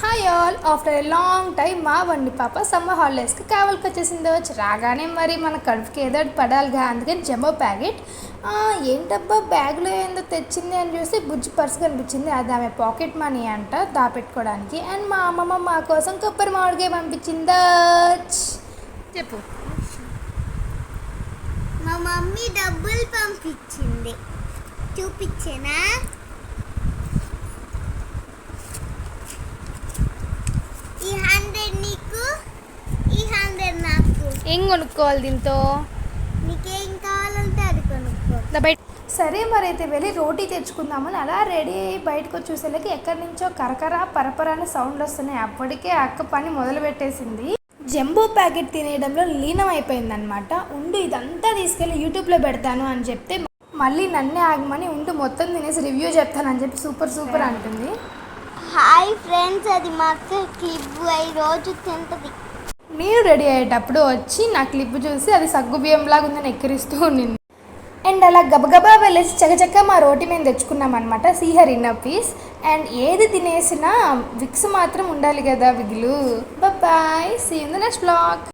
Hi all after a long time మా వండి పాప సమ్మర్ హాలిడేస్కి కావాలకి వచ్చేసింది. వచ్చి రాగానే మరి మన కడుపుకి ఏదో పడాలిగా. అందుకని జంబో ప్యాకెట్. ఏంటబ్బా బ్యాగ్లో ఏందో తెచ్చింది అని చూసి బుజ్జి పర్స్ కనిపించింది. అది ఆమె పాకెట్ మనీ అంట దాపెట్టుకోవడానికి. అండ్ మా అమ్మమ్మ మా కోసం కొబ్బరి మామిడికాయ పంపించిందా. చెప్పు. మా మమ్మీ డబ్బులు పంపించింది. చూపించేనా? ఏం కొనుక్కోవాలి దీంతో? నీకేం కావాలంటే అది కొనుక్కో. దా బయట సరే మరి అయితే వెళ్ళి రోటీ తెచ్చుకుందామని అలా రెడీ అయ్యి బయటకు వచ్చి చూసేలకి ఎక్కడి నుంచో కరకర పరపర అనే సౌండ్లు వస్తున్నాయి. అప్పటికే అక్క పని మొదలు పెట్టేసింది. జంబో ప్యాకెట్ తినేయడంలో లీనం అయిపోయిందనమాట ఉండు ఇదంతా తీసుకెళ్ళి యూట్యూబ్లో పెడతాను అని చెప్తే మళ్ళీ నన్నే ఆగమని ఉండు మొత్తం తినేసి రివ్యూ చెప్తానని చెప్పి సూపర్ సూపర్ అంటుంది. హాయ్ ఫ్రెండ్స్ అది మా అక్క క్లిప్ ఈ రోజు తింటది. నేను రెడీ అయ్యేటప్పుడు వచ్చి నా క్లిప్ చూసి అది సగ్గు బియ్యంలాగా ఉందని ఎక్కిరిస్తూ ఉండింది. అండ్ అలా గబగబా వెళ్ళేసి చకచక్క మా రోటి మేము తెచ్చుకున్నాం అనమాట సీహర్ ఇన్నర్ పీస్. అండ్ ఏది తినేసినా విక్స్ మాత్రం ఉండాలి కదా విగులు bye see in the next blog